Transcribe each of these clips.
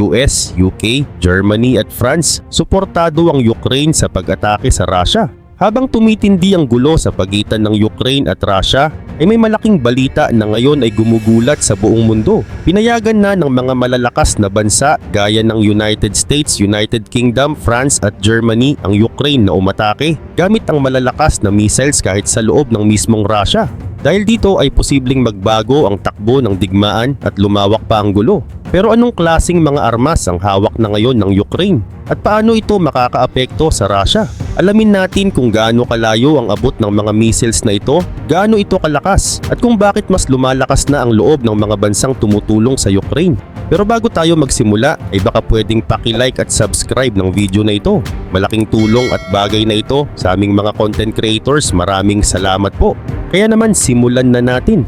US, UK, Germany at France, suportado ang Ukraine sa pag-atake sa Russia. Habang tumitindi ang gulo sa pagitan ng Ukraine at Russia, ay may malaking balita na ngayon ay gumugulat sa buong mundo. Pinayagan na ng mga malalakas na bansa gaya ng United States, United Kingdom, France at Germany ang Ukraine na umatake gamit ang malalakas na missiles kahit sa loob ng mismong Russia. Dahil dito ay posibleng magbago ang takbo ng digmaan at lumawak pa ang gulo. Pero anong klasing mga armas ang hawak na ngayon ng Ukraine? At paano ito makakaapekto sa Russia? Alamin natin kung gaano kalayo ang abot ng mga missiles na ito, gaano ito kalakas, at kung bakit mas lumalakas na ang loob ng mga bansang tumutulong sa Ukraine. Pero bago tayo magsimula ay baka pwedeng paki-like at subscribe ng video na ito. Malaking tulong at bagay na ito sa aming mga content creators. Maraming salamat po. Kaya naman simulan na natin.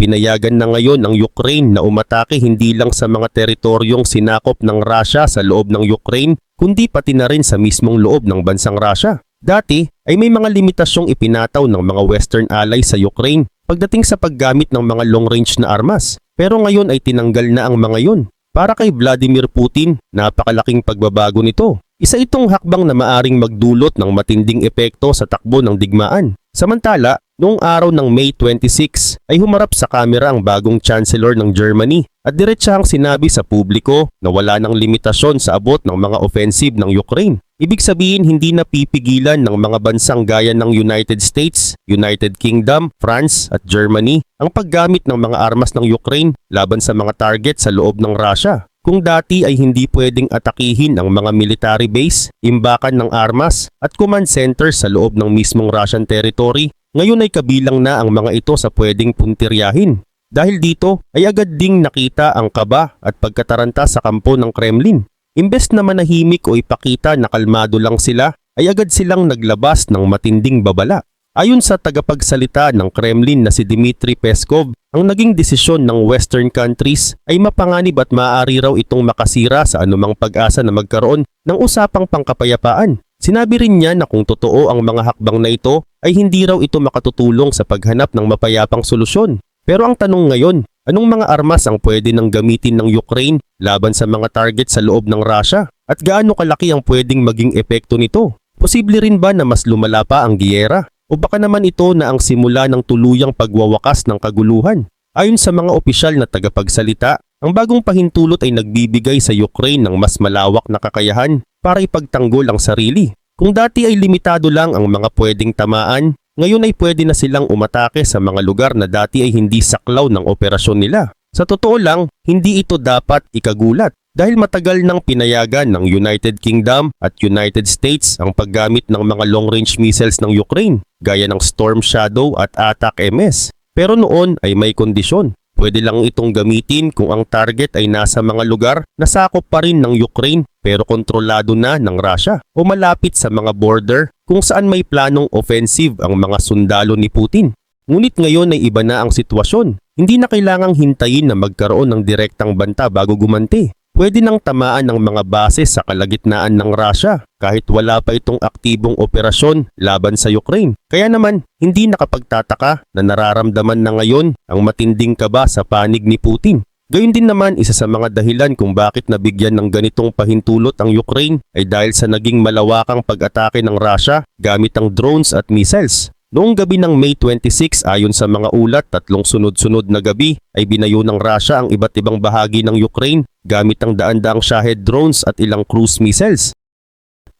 Pinayagan na ngayon ang Ukraine na umatake hindi lang sa mga teritoryong sinakop ng Russia sa loob ng Ukraine, kundi pati na rin sa mismong loob ng bansang Russia. Dati ay may mga limitasyong ipinataw ng mga Western allies sa Ukraine pagdating sa paggamit ng mga long-range na armas. Pero ngayon ay tinanggal na ang mga yun. Para kay Vladimir Putin, napakalaking pagbabago nito. Isa itong hakbang na maaring magdulot ng matinding epekto sa takbo ng digmaan. Samantala, noong araw ng May 26 ay humarap sa kamera ang bagong Chancellor ng Germany at diretsahang sinabi sa publiko na wala ng limitasyon sa abot ng mga offensive ng Ukraine. Ibig sabihin hindi na pipigilan ng mga bansang gaya ng United States, United Kingdom, France at Germany ang paggamit ng mga armas ng Ukraine laban sa mga target sa loob ng Russia. Kung dati ay hindi pwedeng atakihin ang mga military base, imbakan ng armas at command centers sa loob ng mismong Russian territory, ngayon ay kabilang na ang mga ito sa pwedeng puntiryahin. Dahil dito ay agad ding nakita ang kaba at pagkataranta sa kampo ng Kremlin. Imbes na manahimik o ipakita na kalmado lang sila, ay agad silang naglabas ng matinding babala. Ayon sa tagapagsalita ng Kremlin na si Dmitry Peskov, ang naging desisyon ng Western countries ay mapanganib at maaari raw itong makasira sa anumang pag-asa na magkaroon ng usapang pangkapayapaan. Sinabi rin niya na kung totoo ang mga hakbang na ito ay hindi raw ito makatutulong sa paghanap ng mapayapang solusyon. Pero ang tanong ngayon, anong mga armas ang pwede nang gamitin ng Ukraine laban sa mga target sa loob ng Russia? At gaano kalaki ang pwedeng maging epekto nito? Posible rin ba na mas lumala pa ang giyera? O baka naman ito na ang simula ng tuluyang pagwawakas ng kaguluhan? Ayon sa mga opisyal na tagapagsalita, ang bagong pahintulot ay nagbibigay sa Ukraine ng mas malawak na kakayahan para ipagtanggol ang sarili. Kung dati ay limitado lang ang mga pwedeng tamaan, ngayon ay pwede na silang umatake sa mga lugar na dati ay hindi saklaw ng operasyon nila. Sa totoo lang, hindi ito dapat ikagulat dahil matagal nang pinayagan ng United Kingdom at United States ang paggamit ng mga long-range missiles ng Ukraine gaya ng Storm Shadow at Attack MS. Pero noon ay may kondisyon. Pwede lang itong gamitin kung ang target ay nasa mga lugar na sakop pa rin ng Ukraine pero kontrolado na ng Russia o malapit sa mga border kung saan may planong offensive ang mga sundalo ni Putin. Ngunit ngayon ay iba na ang sitwasyon. Hindi na kailangang hintayin na magkaroon ng direktang banta bago gumanti. Pwede nang tamaan ng mga base sa kalagitnaan ng Russia kahit wala pa itong aktibong operasyon laban sa Ukraine. Kaya naman, hindi nakapagtataka na nararamdaman na ngayon ang matinding kaba sa panig ni Putin. Gayun din naman isa sa mga dahilan kung bakit nabigyan ng ganitong pahintulot ang Ukraine ay dahil sa naging malawakang pag-atake ng Russia gamit ang drones at missiles. Noong gabi ng May 26 ayon sa mga ulat tatlong sunod-sunod na gabi ay binayo ng Russia ang iba't ibang bahagi ng Ukraine gamit ang daan-daang Shahed drones at ilang cruise missiles.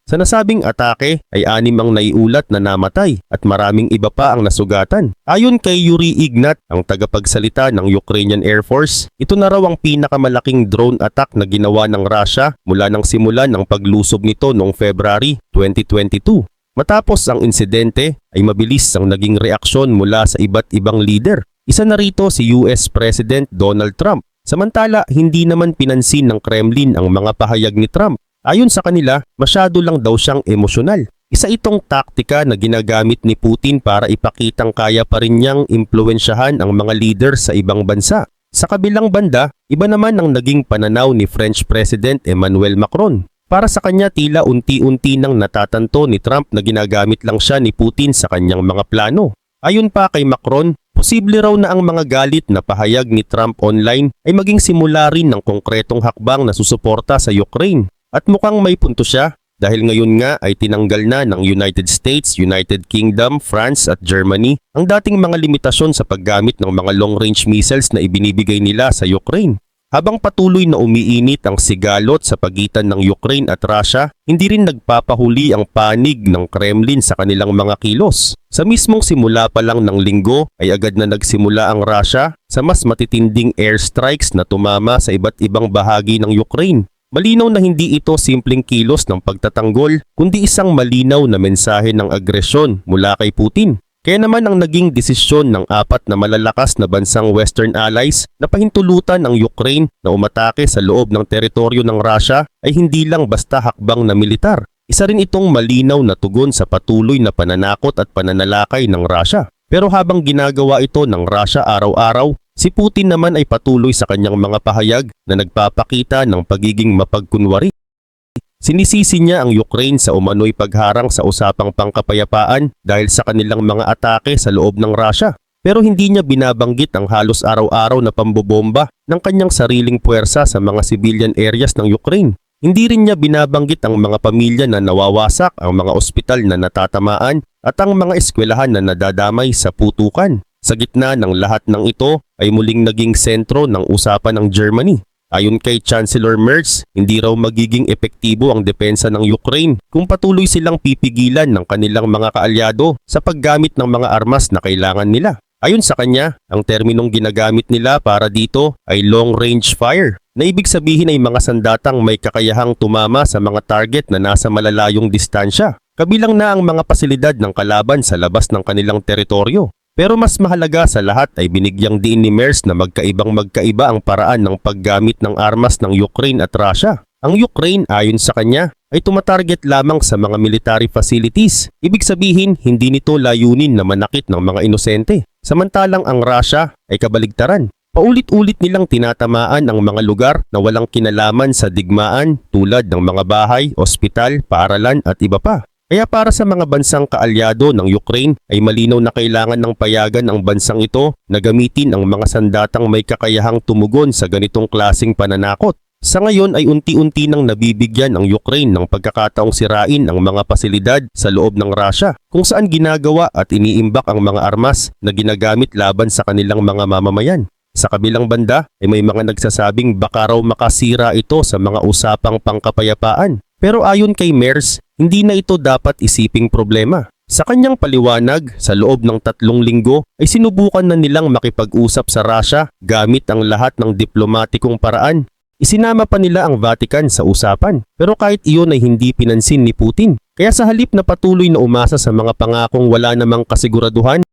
Sa nasabing atake ay anim ang naiulat na namatay at maraming iba pa ang nasugatan. Ayon kay Yuri Ignat, ang tagapagsalita ng Ukrainian Air Force, ito na raw ang pinakamalaking drone attack na ginawa ng Russia mula nang simulan ng paglusob nito noong February 2022. Matapos ang insidente ay mabilis ang naging reaksyon mula sa iba't ibang leader. Isa na rito si US President Donald Trump. Samantala, hindi naman pinansin ng Kremlin ang mga pahayag ni Trump. Ayon sa kanila, masyado lang daw siyang emosyonal. Isa itong taktika na ginagamit ni Putin para ipakitang kaya pa rin niyang impluensyahan ang mga leader sa ibang bansa. Sa kabilang banda, iba naman ang naging pananaw ni French President Emmanuel Macron. Para sa kanya tila unti-unti nang natatanto ni Trump na ginagamit lang siya ni Putin sa kanyang mga plano. Ayon pa kay Macron, Posible raw na ang mga galit na pahayag ni Trump online ay maging simula rin ng konkretong hakbang na susuporta sa Ukraine. At mukhang may punto siya dahil ngayon nga ay tinanggal na ng United States, United Kingdom, France at Germany ang dating mga limitasyon sa paggamit ng mga long-range missiles na ibinibigay nila sa Ukraine. Habang patuloy na umiinit ang sigalot sa pagitan ng Ukraine at Russia, hindi rin nagpapahuli ang panig ng Kremlin sa kanilang mga kilos. Sa mismong simula pa lang ng linggo ay agad na nagsimula ang Russia sa mas matitinding airstrikes na tumama sa iba't ibang bahagi ng Ukraine. Malinaw na hindi ito simpleng kilos ng pagtatanggol, kundi isang malinaw na mensahe ng agresyon mula kay Putin. Kaya naman ang naging desisyon ng apat na malalakas na bansang Western allies na pahintulutan ang Ukraine na umatake sa loob ng teritoryo ng Russia ay hindi lang basta hakbang na militar. Isa rin itong malinaw na tugon sa patuloy na pananakot at pananalakay ng Russia. Pero habang ginagawa ito ng Russia araw-araw, si Putin naman ay patuloy sa kanyang mga pahayag na nagpapakita ng pagiging mapagkunwari. Sinisisi niya ang Ukraine sa umano'y pagharang sa usapang pangkapayapaan dahil sa kanilang mga atake sa loob ng Russia. Pero hindi niya binabanggit ang halos araw-araw na pambobomba ng kanyang sariling puwersa sa mga civilian areas ng Ukraine. Hindi rin niya binabanggit ang mga pamilya na nawawasak, ang mga ospital na natatamaan at ang mga eskwelahan na nadadamay sa putukan. Sa gitna ng lahat ng ito ay muling naging sentro ng usapan ng Germany. Ayon kay Chancellor Merz, hindi raw magiging epektibo ang depensa ng Ukraine kung patuloy silang pipigilan ng kanilang mga kaalyado sa paggamit ng mga armas na kailangan nila. Ayon sa kanya, ang terminong ginagamit nila para dito ay long-range fire, na ibig sabihin ay mga sandatang may kakayahang tumama sa mga target na nasa malalayong distansya, kabilang na ang mga pasilidad ng kalaban sa labas ng kanilang teritoryo. Pero mas mahalaga sa lahat ay binigyang diin ni Merz na magkaibang magkaiba ang paraan ng paggamit ng armas ng Ukraine at Russia. Ang Ukraine ayon sa kanya ay tumatarget lamang sa mga military facilities. Ibig sabihin hindi nito layunin na manakit ng mga inosente. Samantalang ang Russia ay kabaligtaran. Paulit-ulit nilang tinatamaan ang mga lugar na walang kinalaman sa digmaan tulad ng mga bahay, ospital, paaralan at iba pa. Kaya para sa mga bansang kaalyado ng Ukraine ay malinaw na kailangan ng payagan ang bansang ito na gamitin ang mga sandatang may kakayahang tumugon sa ganitong klasing pananakot. Sa ngayon ay unti-unti nang nabibigyan ang Ukraine ng pagkakataong sirain ang mga pasilidad sa loob ng Russia kung saan ginagawa at iniimbak ang mga armas na ginagamit laban sa kanilang mga mamamayan. Sa kabilang banda ay may mga nagsasabing baka raw makasira ito sa mga usapang pangkapayapaan. Pero ayon kay Mers, hindi na ito dapat isiping problema. Sa kanyang paliwanag, sa loob ng tatlong linggo ay sinubukan na nilang makipag-usap sa Russia gamit ang lahat ng diplomatikong paraan. Isinama pa nila ang Vatican sa usapan pero kahit iyon ay hindi pinansin ni Putin. Kaya sa halip na patuloy na umasa sa mga pangakong wala namang kasiguraduhan,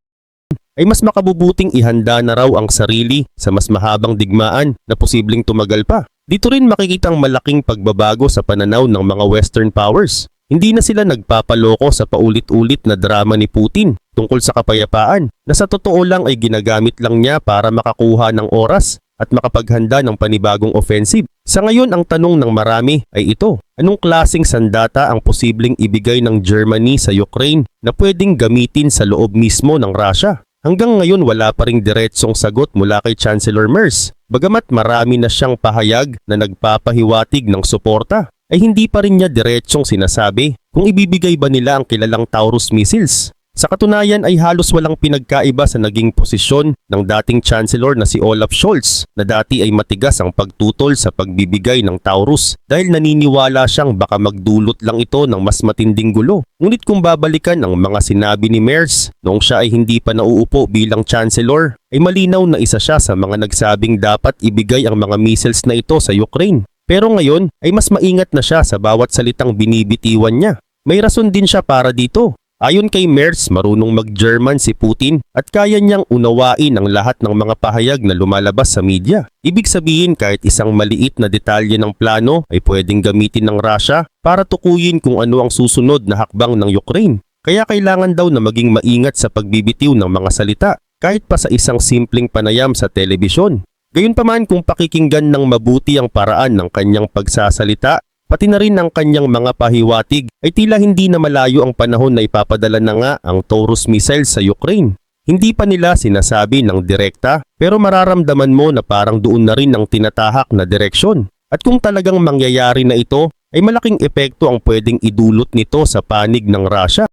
ay mas makabubuting ihanda na raw ang sarili sa mas mahabang digmaan na posibleng tumagal pa. Dito rin makikita ang malaking pagbabago sa pananaw ng mga Western powers. Hindi na sila nagpapaloko sa paulit-ulit na drama ni Putin tungkol sa kapayapaan na sa totoo lang ay ginagamit lang niya para makakuha ng oras at makapaghanda ng panibagong offensive. Sa ngayon ang tanong ng marami ay ito, anong klasing sandata ang posibleng ibigay ng Germany sa Ukraine na pwedeng gamitin sa loob mismo ng Russia? Hanggang ngayon wala pa ring diretsong sagot mula kay Chancellor Merz. Bagamat marami na siyang pahayag na nagpapahiwatig ng suporta, ay hindi pa rin niya diretsong sinasabi kung ibibigay ba nila ang kilalang Taurus missiles. Sa katunayan ay halos walang pinagkaiba sa naging posisyon ng dating Chancellor na si Olaf Scholz na dati ay matigas ang pagtutol sa pagbibigay ng Taurus dahil naniniwala siyang baka magdulot lang ito ng mas matinding gulo. Ngunit kung babalikan ang mga sinabi ni Merz noong siya ay hindi pa nauupo bilang Chancellor ay malinaw na isa siya sa mga nagsabing dapat ibigay ang mga missiles na ito sa Ukraine. Pero ngayon ay mas maingat na siya sa bawat salitang binibitiwan niya. May rason din siya para dito Ayon kay Merz, marunong mag-German si Putin at kaya niyang unawain ang lahat ng mga pahayag na lumalabas sa media. Ibig sabihin kahit isang maliit na detalye ng plano ay pwedeng gamitin ng Russia para tukuyin kung ano ang susunod na hakbang ng Ukraine. Kaya kailangan daw na maging maingat sa pagbibitiw ng mga salita kahit pa sa isang simpleng panayam sa telebisyon. Gayunpaman kung pakikinggan ng mabuti ang paraan ng kanyang pagsasalita pati na rin ang kanyang mga pahiwatig ay tila hindi na malayo ang panahon na ipapadala na nga ang Taurus missile sa Ukraine. Hindi pa nila sinasabi ng direkta pero mararamdaman mo na parang doon na rin ang tinatahak na direksyon. At kung talagang mangyayari na ito, ay malaking epekto ang pwedeng idulot nito sa panig ng Russia.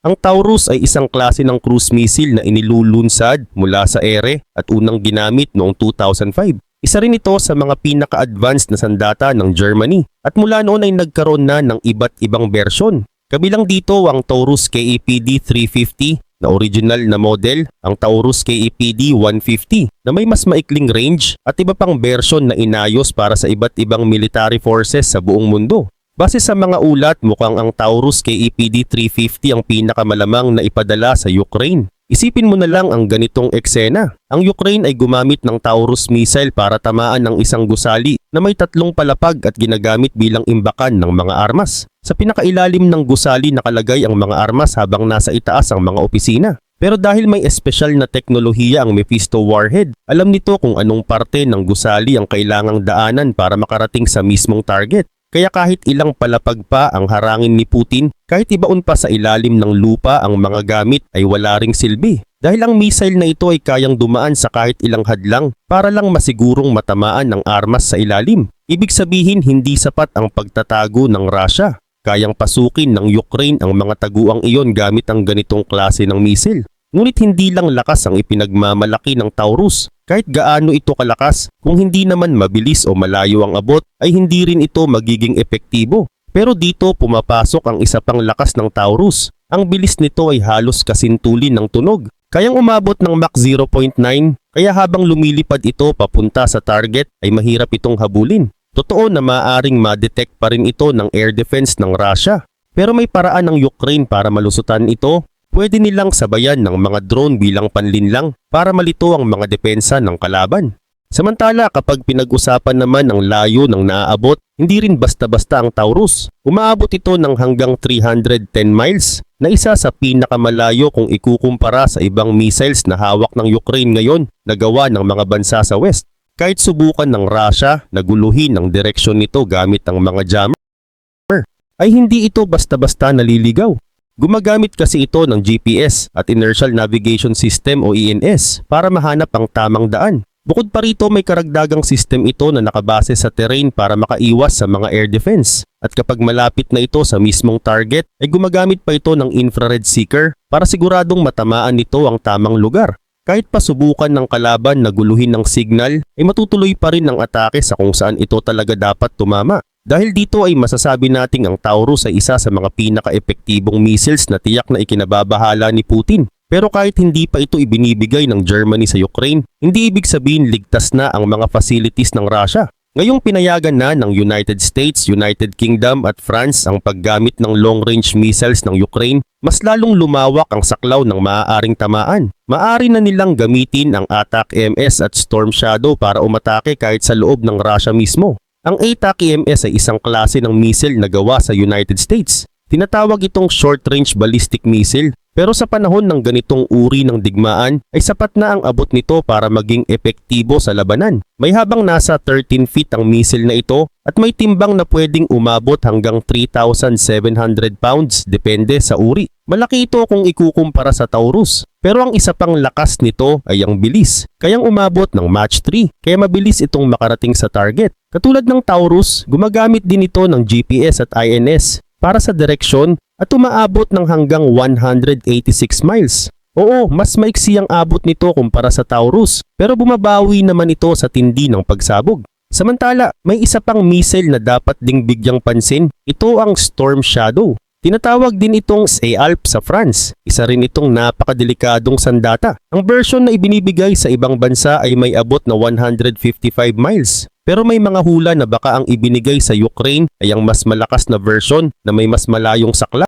Ang Taurus ay isang klase ng cruise missile na inilulunsad mula sa ere at unang ginamit noong 2005. Isa rin ito sa mga pinaka-advanced na sandata ng Germany at mula noon ay nagkaroon na ng iba't ibang bersyon. Kabilang dito ang Taurus KAPD 350 na original na model, ang Taurus KAPD 150 na may mas maikling range at iba pang bersyon na inayos para sa iba't ibang military forces sa buong mundo. Base sa mga ulat, mukhang ang Taurus KAPD 350 ang pinakamalamang na ipadala sa Ukraine. Isipin mo na lang ang ganitong eksena. Ang Ukraine ay gumamit ng Taurus missile para tamaan ng isang gusali na may tatlong palapag at ginagamit bilang imbakan ng mga armas. Sa pinakailalim ng gusali nakalagay ang mga armas habang nasa itaas ang mga opisina. Pero dahil may espesyal na teknolohiya ang Mephisto warhead, alam nito kung anong parte ng gusali ang kailangang daanan para makarating sa mismong target. Kaya kahit ilang palapag pa ang harangin ni Putin, kahit ibaon pa sa ilalim ng lupa ang mga gamit ay wala ring silbi. Dahil ang missile na ito ay kayang dumaan sa kahit ilang hadlang para lang masigurong matamaan ang armas sa ilalim. Ibig sabihin hindi sapat ang pagtatago ng Russia. Kayang pasukin ng Ukraine ang mga taguang iyon gamit ang ganitong klase ng missile. Ngunit hindi lang lakas ang ipinagmamalaki ng Taurus. Kahit gaano ito kalakas, kung hindi naman mabilis o malayo ang abot, ay hindi rin ito magiging epektibo. Pero dito pumapasok ang isa pang lakas ng Taurus. Ang bilis nito ay halos kasintulin ng tunog. Kayang umabot ng Mach 0.9, kaya habang lumilipad ito papunta sa target ay mahirap itong habulin. Totoo na maaring ma-detect pa rin ito ng air defense ng Russia. Pero may paraan ng Ukraine para malusutan ito. Pwede nilang sabayan ng mga drone bilang panlinlang para malito ang mga depensa ng kalaban. Samantala kapag pinag-usapan naman ang layo ng naaabot, hindi rin basta-basta ang Taurus. Umaabot ito ng hanggang 310 miles na isa sa pinakamalayo kung ikukumpara sa ibang missiles na hawak ng Ukraine ngayon na gawa ng mga bansa sa West. Kahit subukan ng Russia na guluhin ang direksyon nito gamit ang mga jammer, ay hindi ito basta-basta naliligaw. Gumagamit kasi ito ng GPS at Inertial Navigation System o INS para mahanap ang tamang daan. Bukod pa rito may karagdagang system ito na nakabase sa terrain para makaiwas sa mga air defense. At kapag malapit na ito sa mismong target ay gumagamit pa ito ng infrared seeker para siguradong matamaan nito ang tamang lugar. Kahit pa subukan ng kalaban na guluhin ng signal, ay matutuloy pa rin ang atake sa kung saan ito talaga dapat tumama. Dahil dito ay masasabi nating ang Taurus ay isa sa mga pinaka-epektibong missiles na tiyak na ikinababahala ni Putin. Pero kahit hindi pa ito ibinibigay ng Germany sa Ukraine, hindi ibig sabihin ligtas na ang mga facilities ng Russia. Ngayong pinayagan na ng United States, United Kingdom at France ang paggamit ng long-range missiles ng Ukraine, mas lalong lumawak ang saklaw ng maaaring tamaan. Maari na nilang gamitin ang Attack MS at Storm Shadow para umatake kahit sa loob ng Russia mismo. Ang ATAC MS ay isang klase ng missile na gawa sa United States. Tinatawag itong short-range ballistic missile pero sa panahon ng ganitong uri ng digmaan ay sapat na ang abot nito para maging epektibo sa labanan. May habang nasa 13 feet ang missile na ito at may timbang na pwedeng umabot hanggang 3,700 pounds depende sa uri. Malaki ito kung ikukumpara sa Taurus. Pero ang isa pang lakas nito ay ang bilis. Kayang umabot ng Match 3 kaya mabilis itong makarating sa target. Katulad ng Taurus, gumagamit din ito ng GPS at INS para sa direksyon at umaabot ng hanggang 186 miles. Oo, mas maiksi ang abot nito kumpara sa Taurus pero bumabawi naman ito sa tindi ng pagsabog. Samantala, may isa pang missile na dapat ding bigyang pansin. Ito ang Storm Shadow. Tinatawag din itong SEALP sa France. Isa rin itong napakadelikadong sandata. Ang version na ibinibigay sa ibang bansa ay may abot na 155 miles. Pero may mga hula na baka ang ibinigay sa Ukraine ay ang mas malakas na version na may mas malayong sakla.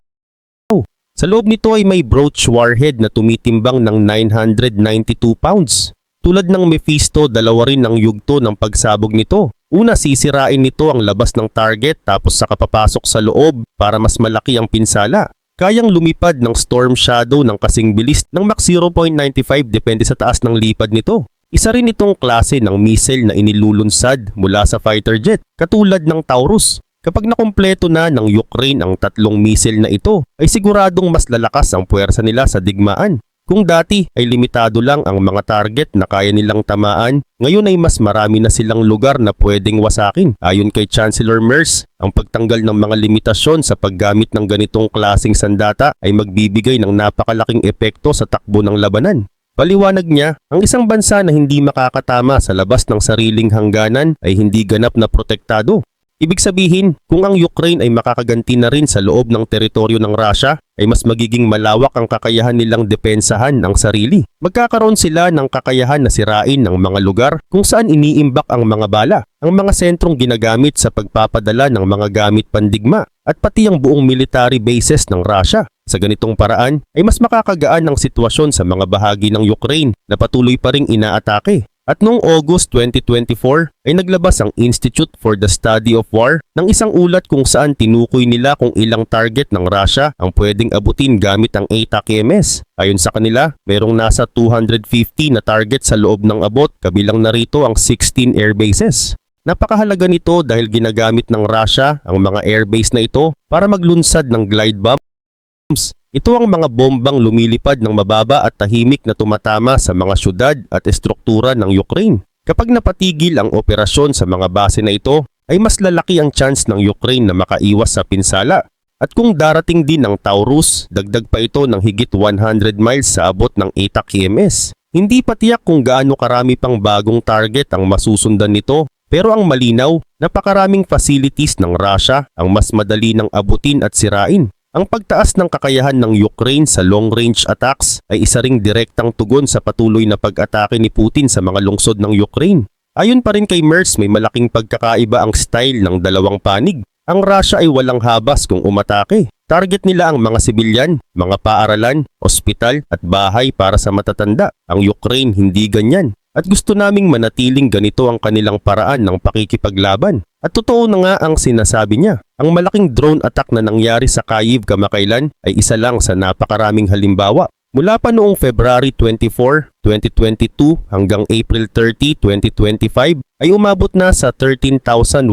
Sa loob nito ay may brooch warhead na tumitimbang ng 992 pounds. Tulad ng Mephisto, dalawa rin ang yugto ng pagsabog nito. Una, sisirain nito ang labas ng target tapos saka papasok sa loob para mas malaki ang pinsala. Kayang lumipad ng Storm Shadow ng kasing bilis ng Mach 0.95 depende sa taas ng lipad nito. Isa rin itong klase ng missile na inilulunsad mula sa fighter jet, katulad ng Taurus. Kapag nakumpleto na ng Ukraine ang tatlong missile na ito, ay siguradong mas lalakas ang puwersa nila sa digmaan. Kung dati ay limitado lang ang mga target na kaya nilang tamaan, ngayon ay mas marami na silang lugar na pwedeng wasakin. Ayon kay Chancellor Merce, ang pagtanggal ng mga limitasyon sa paggamit ng ganitong klasing sandata ay magbibigay ng napakalaking epekto sa takbo ng labanan. Paliwanag niya, ang isang bansa na hindi makakatama sa labas ng sariling hangganan ay hindi ganap na protektado. Ibig sabihin, kung ang Ukraine ay makakaganti na rin sa loob ng teritoryo ng Russia, ay mas magiging malawak ang kakayahan nilang depensahan ang sarili. Magkakaroon sila ng kakayahan na sirain ng mga lugar kung saan iniimbak ang mga bala, ang mga sentrong ginagamit sa pagpapadala ng mga gamit pandigma, at pati ang buong military bases ng Russia. Sa ganitong paraan ay mas makakagaan ang sitwasyon sa mga bahagi ng Ukraine na patuloy pa ring inaatake. At noong August 2024 ay naglabas ang Institute for the Study of War ng isang ulat kung saan tinukoy nila kung ilang target ng Russia ang pwedeng abutin gamit ang ATAC-MS. Ayon sa kanila, merong nasa 250 na target sa loob ng abot kabilang narito ang 16 air bases. Napakahalaga nito dahil ginagamit ng Russia ang mga airbase na ito para maglunsad ng glide bombs ito ang mga bombang lumilipad ng mababa at tahimik na tumatama sa mga syudad at estruktura ng Ukraine. Kapag napatigil ang operasyon sa mga base na ito, ay mas lalaki ang chance ng Ukraine na makaiwas sa pinsala. At kung darating din ang Taurus, dagdag pa ito ng higit 100 miles sa abot ng ATAC-EMS. Hindi pa tiyak kung gaano karami pang bagong target ang masusundan nito pero ang malinaw, napakaraming facilities ng Russia ang mas madali ng abutin at sirain. Ang pagtaas ng kakayahan ng Ukraine sa long-range attacks ay isa ring direktang tugon sa patuloy na pag-atake ni Putin sa mga lungsod ng Ukraine. Ayon pa rin kay Merz may malaking pagkakaiba ang style ng dalawang panig. Ang Russia ay walang habas kung umatake. Target nila ang mga sibilyan, mga paaralan, ospital at bahay para sa matatanda. Ang Ukraine hindi ganyan. At gusto naming manatiling ganito ang kanilang paraan ng pakikipaglaban. At totoo na nga ang sinasabi niya. Ang malaking drone attack na nangyari sa Kyiv kamakailan ay isa lang sa napakaraming halimbawa. Mula pa noong February 24, 2022 hanggang April 30, 2025 ay umabot na sa 13,134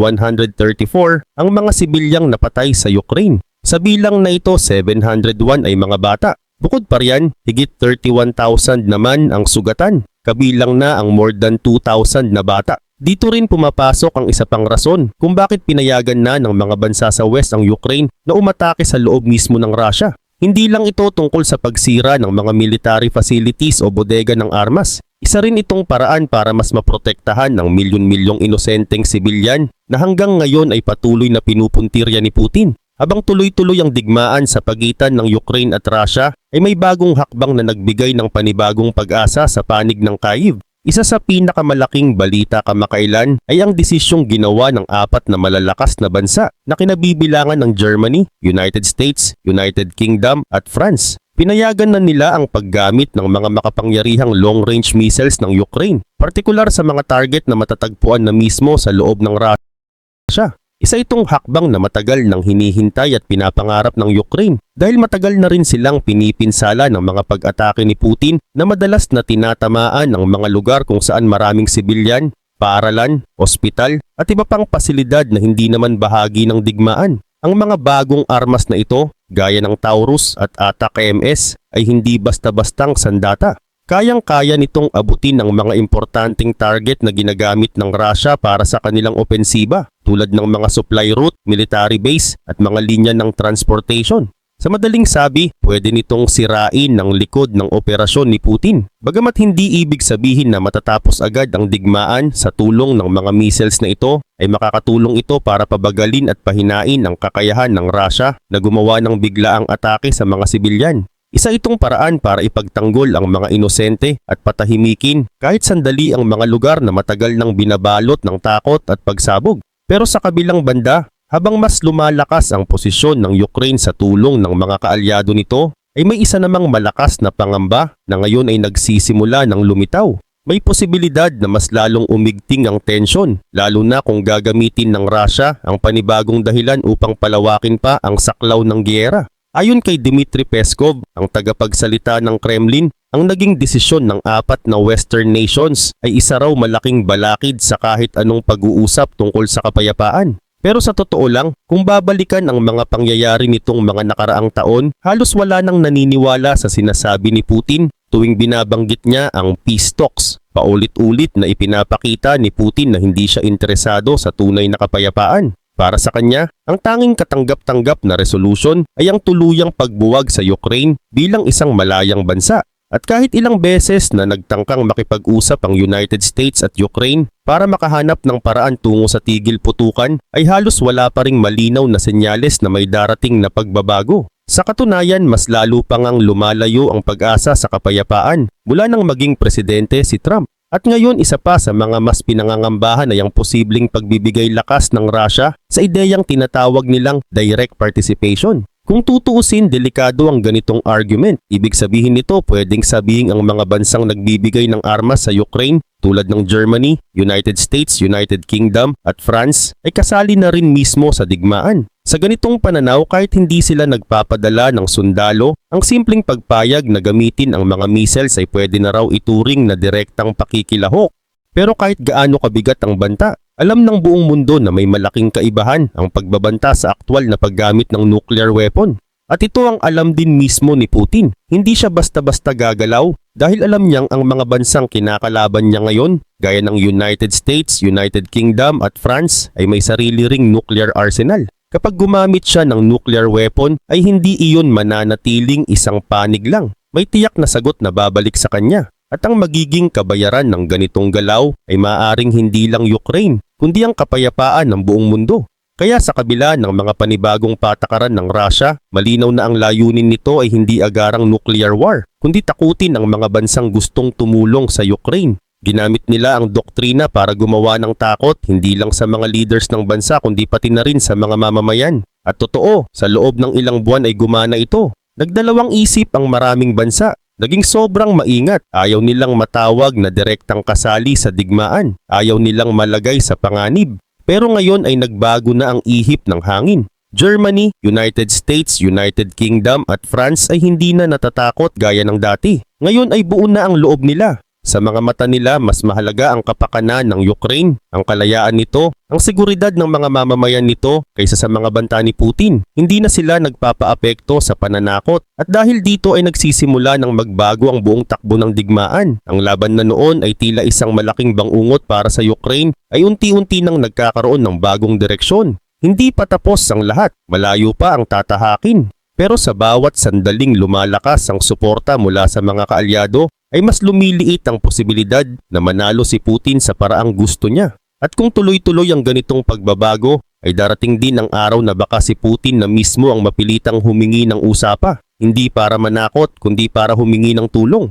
ang mga sibilyang napatay sa Ukraine. Sa bilang na ito, 701 ay mga bata. Bukod pa riyan, higit 31,000 naman ang sugatan, kabilang na ang more than 2,000 na bata. Dito rin pumapasok ang isa pang rason kung bakit pinayagan na ng mga bansa sa West ang Ukraine na umatake sa loob mismo ng Russia. Hindi lang ito tungkol sa pagsira ng mga military facilities o bodega ng armas. Isa rin itong paraan para mas maprotektahan ng milyon-milyong inosenteng sibilyan na hanggang ngayon ay patuloy na pinupuntirya ni Putin. Habang tuloy-tuloy ang digmaan sa pagitan ng Ukraine at Russia, ay may bagong hakbang na nagbigay ng panibagong pag-asa sa panig ng Kyiv. Isa sa pinakamalaking balita kamakailan ay ang desisyong ginawa ng apat na malalakas na bansa na kinabibilangan ng Germany, United States, United Kingdom at France. Pinayagan na nila ang paggamit ng mga makapangyarihang long-range missiles ng Ukraine, partikular sa mga target na matatagpuan na mismo sa loob ng Russia. Isa itong hakbang na matagal nang hinihintay at pinapangarap ng Ukraine dahil matagal na rin silang pinipinsala ng mga pag-atake ni Putin na madalas na tinatamaan ang mga lugar kung saan maraming sibilyan, paaralan, ospital at iba pang pasilidad na hindi naman bahagi ng digmaan. Ang mga bagong armas na ito, gaya ng Taurus at ATAC-MS, ay hindi basta-bastang sandata. Kayang-kaya nitong abutin ang mga importanteng target na ginagamit ng Russia para sa kanilang opensiba tulad ng mga supply route, military base at mga linya ng transportation. Sa madaling sabi, pwede nitong sirain ng likod ng operasyon ni Putin. Bagamat hindi ibig sabihin na matatapos agad ang digmaan sa tulong ng mga missiles na ito, ay makakatulong ito para pabagalin at pahinain ang kakayahan ng Russia na gumawa ng biglaang atake sa mga sibilyan. Isa itong paraan para ipagtanggol ang mga inosente at patahimikin kahit sandali ang mga lugar na matagal nang binabalot ng takot at pagsabog. Pero sa kabilang banda, habang mas lumalakas ang posisyon ng Ukraine sa tulong ng mga kaalyado nito, ay may isa namang malakas na pangamba na ngayon ay nagsisimula ng lumitaw. May posibilidad na mas lalong umigting ang tensyon, lalo na kung gagamitin ng Russia ang panibagong dahilan upang palawakin pa ang saklaw ng giyera. Ayon kay Dmitry Peskov, ang tagapagsalita ng Kremlin, ang naging desisyon ng apat na Western nations ay isa raw malaking balakid sa kahit anong pag-uusap tungkol sa kapayapaan. Pero sa totoo lang, kung babalikan ang mga pangyayari nitong mga nakaraang taon, halos wala nang naniniwala sa sinasabi ni Putin tuwing binabanggit niya ang peace talks. Paulit-ulit na ipinapakita ni Putin na hindi siya interesado sa tunay na kapayapaan. Para sa kanya, ang tanging katanggap-tanggap na resolution ay ang tuluyang pagbuwag sa Ukraine bilang isang malayang bansa. At kahit ilang beses na nagtangkang makipag-usap ang United States at Ukraine para makahanap ng paraan tungo sa tigil putukan ay halos wala pa ring malinaw na senyales na may darating na pagbabago. Sa katunayan, mas lalo pa ngang lumalayo ang pag-asa sa kapayapaan mula nang maging presidente si Trump. At ngayon isa pa sa mga mas pinangangambahan ay ang posibleng pagbibigay lakas ng Russia sa ideyang tinatawag nilang direct participation. Kung tutuusin, delikado ang ganitong argument. Ibig sabihin nito, pwedeng sabihin ang mga bansang nagbibigay ng armas sa Ukraine tulad ng Germany, United States, United Kingdom at France ay kasali na rin mismo sa digmaan. Sa ganitong pananaw, kahit hindi sila nagpapadala ng sundalo, ang simpleng pagpayag na gamitin ang mga missiles ay pwede na raw ituring na direktang pakikilahok. Pero kahit gaano kabigat ang banta, alam ng buong mundo na may malaking kaibahan ang pagbabanta sa aktwal na paggamit ng nuclear weapon. At ito ang alam din mismo ni Putin. Hindi siya basta-basta gagalaw dahil alam niyang ang mga bansang kinakalaban niya ngayon, gaya ng United States, United Kingdom at France ay may sarili ring nuclear arsenal. Kapag gumamit siya ng nuclear weapon ay hindi iyon mananatiling isang panig lang. May tiyak na sagot na babalik sa kanya. At ang magiging kabayaran ng ganitong galaw ay maaring hindi lang Ukraine, kundi ang kapayapaan ng buong mundo. Kaya sa kabila ng mga panibagong patakaran ng Russia, malinaw na ang layunin nito ay hindi agarang nuclear war, kundi takutin ang mga bansang gustong tumulong sa Ukraine. Ginamit nila ang doktrina para gumawa ng takot hindi lang sa mga leaders ng bansa kundi pati na rin sa mga mamamayan. At totoo, sa loob ng ilang buwan ay gumana ito. Nagdalawang isip ang maraming bansa Naging sobrang maingat. Ayaw nilang matawag na direktang kasali sa digmaan. Ayaw nilang malagay sa panganib. Pero ngayon ay nagbago na ang ihip ng hangin. Germany, United States, United Kingdom at France ay hindi na natatakot gaya ng dati. Ngayon ay buo na ang loob nila. Sa mga mata nila, mas mahalaga ang kapakanan ng Ukraine, ang kalayaan nito, ang seguridad ng mga mamamayan nito kaysa sa mga banta ni Putin. Hindi na sila nagpapaapekto sa pananakot at dahil dito ay nagsisimula ng magbago ang buong takbo ng digmaan. Ang laban na noon ay tila isang malaking bangungot para sa Ukraine ay unti-unti nang nagkakaroon ng bagong direksyon. Hindi pa tapos ang lahat, malayo pa ang tatahakin. Pero sa bawat sandaling lumalakas ang suporta mula sa mga kaalyado, ay mas lumiliit ang posibilidad na manalo si Putin sa paraang gusto niya. At kung tuloy-tuloy ang ganitong pagbabago, ay darating din ang araw na baka si Putin na mismo ang mapilitang humingi ng usapa, hindi para manakot kundi para humingi ng tulong.